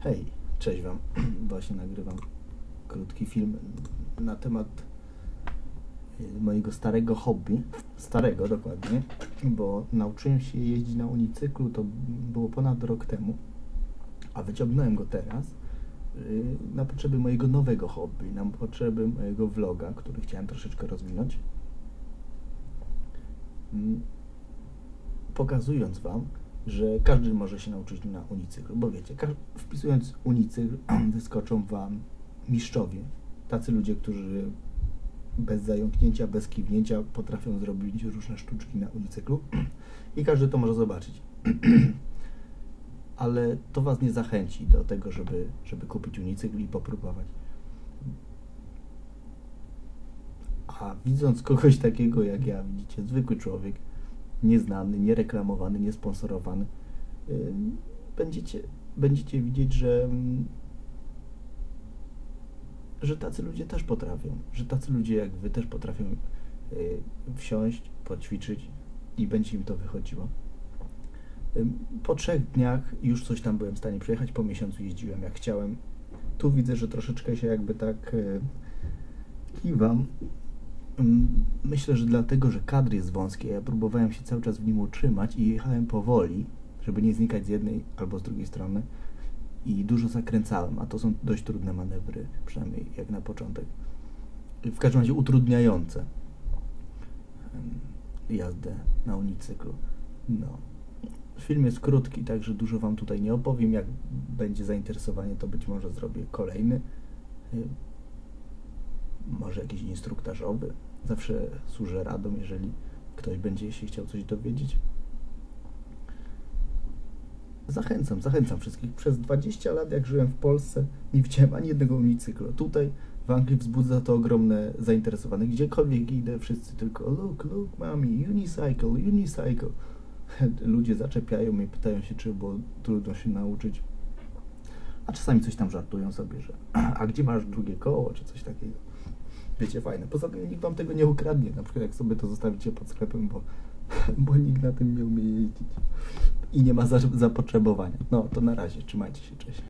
Hej, cześć Wam. Właśnie nagrywam krótki film na temat y, mojego starego hobby. Starego dokładnie, bo nauczyłem się jeździć na unicyklu, to było ponad rok temu, a wyciągnąłem go teraz y, na potrzeby mojego nowego hobby, na potrzeby mojego vloga, który chciałem troszeczkę rozwinąć. Mm, Pokazując Wam, że każdy może się nauczyć na unicyklu, bo wiecie, wpisując unicykl wyskoczą Wam mistrzowie, tacy ludzie, którzy bez zająknięcia, bez kiwnięcia potrafią zrobić różne sztuczki na unicyklu i każdy to może zobaczyć. Ale to Was nie zachęci do tego, żeby, żeby kupić unicykl i popróbować. A widząc kogoś takiego jak ja, widzicie, zwykły człowiek, nieznany, niereklamowany, niesponsorowany, będziecie, będziecie widzieć, że, mm, że tacy ludzie też potrafią, że tacy ludzie jak wy też potrafią yy, wsiąść, poćwiczyć i będzie im to wychodziło. Po trzech dniach już coś tam byłem w stanie przejechać, po miesiącu jeździłem jak chciałem. Tu widzę, że troszeczkę się jakby tak yy, kiwam. Ym, Myślę, że dlatego, że kadr jest wąski, ja próbowałem się cały czas w nim utrzymać i jechałem powoli, żeby nie znikać z jednej albo z drugiej strony i dużo zakręcałem, a to są dość trudne manewry, przynajmniej jak na początek. W każdym razie utrudniające jazdę na unicyklu. No. Film jest krótki, także dużo Wam tutaj nie opowiem. Jak będzie zainteresowanie, to być może zrobię kolejny. Może jakiś instruktażowy. Zawsze służę radą, jeżeli ktoś będzie się chciał coś dowiedzieć. Zachęcam, zachęcam wszystkich. Przez 20 lat, jak żyłem w Polsce, nie widziałem ani jednego unicyklu. Tutaj w Anglii wzbudza to ogromne zainteresowanie. Gdziekolwiek idę, wszyscy tylko look, look, mami, unicycle, unicycle. Ludzie zaczepiają mnie, pytają się, czy było trudno się nauczyć. A czasami coś tam żartują sobie, że a gdzie masz drugie koło, czy coś takiego. Wiecie, fajne. Poza tym nikt wam tego nie ukradnie, na przykład jak sobie to zostawicie pod sklepem, bo, bo nikt na tym nie umie jeździć i nie ma za, zapotrzebowania. No to na razie, trzymajcie się, cześć.